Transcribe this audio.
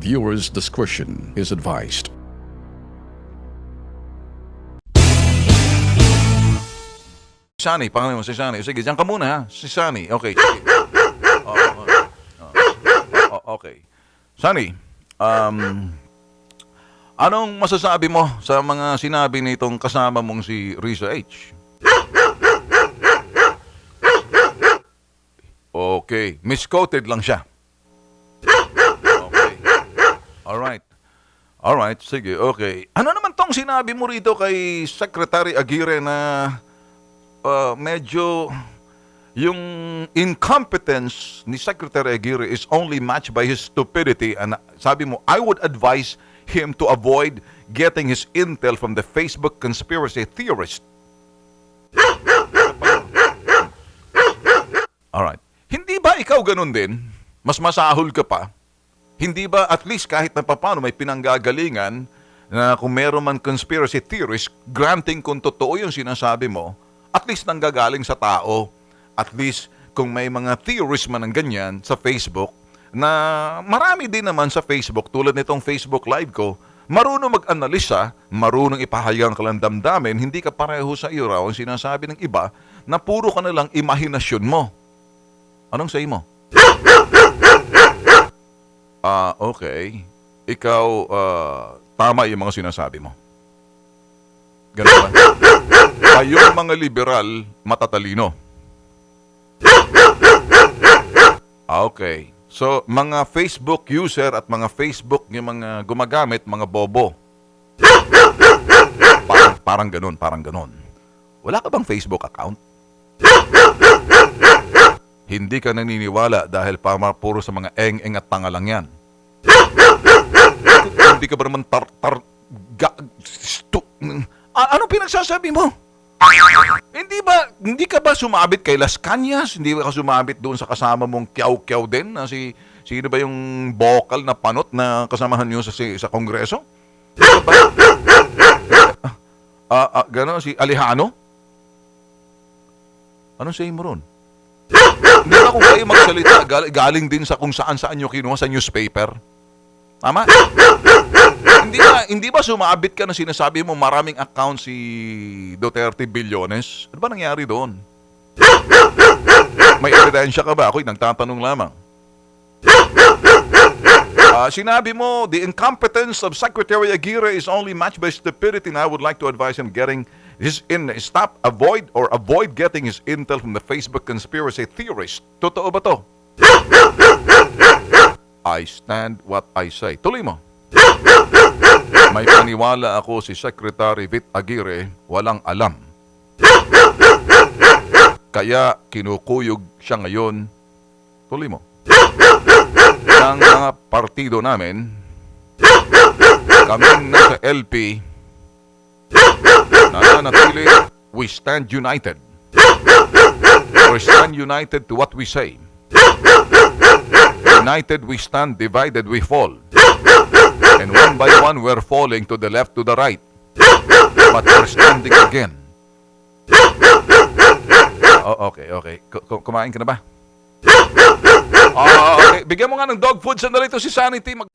Viewers' discretion is advised. Sunny, pangalan mo si Sunny. Sige, diyan ka muna. Si Sunny. Okay. sige. Oo, oo, oo. Oo, okay. Sunny, um, anong masasabi mo sa mga sinabi nitong kasama mong si Risa H? Okay. Misquoted lang siya. Alright. Alright, sige, okay. Ano naman tong sinabi mo rito kay Secretary Aguirre na uh, medyo yung incompetence ni Secretary Aguirre is only matched by his stupidity and sabi mo, I would advise him to avoid getting his intel from the Facebook conspiracy theorist. Alright. Hindi ba ikaw ganun din? Mas masahol ka pa? Hindi ba at least kahit na papano may pinanggagalingan na kung meron man conspiracy theorist, granting kung totoo yung sinasabi mo, at least nanggagaling sa tao. At least kung may mga theorists man ng ganyan sa Facebook, na marami din naman sa Facebook, tulad nitong Facebook Live ko, marunong mag-analisa, marunong ipahayag ang kalandamdamin, hindi ka pareho sa iyo raw ang sinasabi ng iba na puro ka na lang imahinasyon mo. Anong say mo? Ah, okay. Ikaw, ah, tama yung mga sinasabi mo. Ganun ba? Kayong mga liberal, matatalino. Ah, okay. So, mga Facebook user at mga Facebook yung mga gumagamit, mga bobo. Parang, parang ganun, parang ganun. Wala ka bang Facebook account? Hindi ka naniniwala dahil para puro sa mga eng-eng at tanga lang yan. Hindi ka ba naman tar... tar ga, stu, A- anong pinagsasabi mo? Hindi ba, hindi ka ba sumabit kay Las Cañas? Hindi ba ka sumabit doon sa kasama mong kiyaw-kiyaw din? Na si, sino ba yung vocal na panot na kasamahan niyo sa, sa kongreso? Ba? Ah, ah, gano'n, si Alejano? Anong say mo ron? Hindi kung kayo magsalita, gal- galing din sa kung saan-saan nyo kinuha sa newspaper? Tama? Hindi ba, hindi ba sumabit ka na sinasabi mo maraming account si Duterte Billones? Ano ba nangyari doon? May ebidensya ka ba? Ako'y nagtatanong lamang. Ah, sinabi mo, the incompetence of Secretary Aguirre is only matched by stupidity and I would like to advise him getting his in stop, avoid, or avoid getting his intel from the Facebook conspiracy theorist. Totoo ba to? I stand what I say. Tuloy mo. May paniwala ako si Secretary Vit Aguirre walang alam. Kaya kinukuyog siya ngayon. Tuloy mo. Ng mga partido namin, kaming nasa LP, nananatili, we stand united. We stand united to what we say. United we stand, divided we fall. And one by one we're falling to the left, to the right. But we're standing again. Oh, okay, okay. K- kumain ka na ba? Ah, okay. Bigyan mo nga ng dog food sandali to si Sanity. Mag-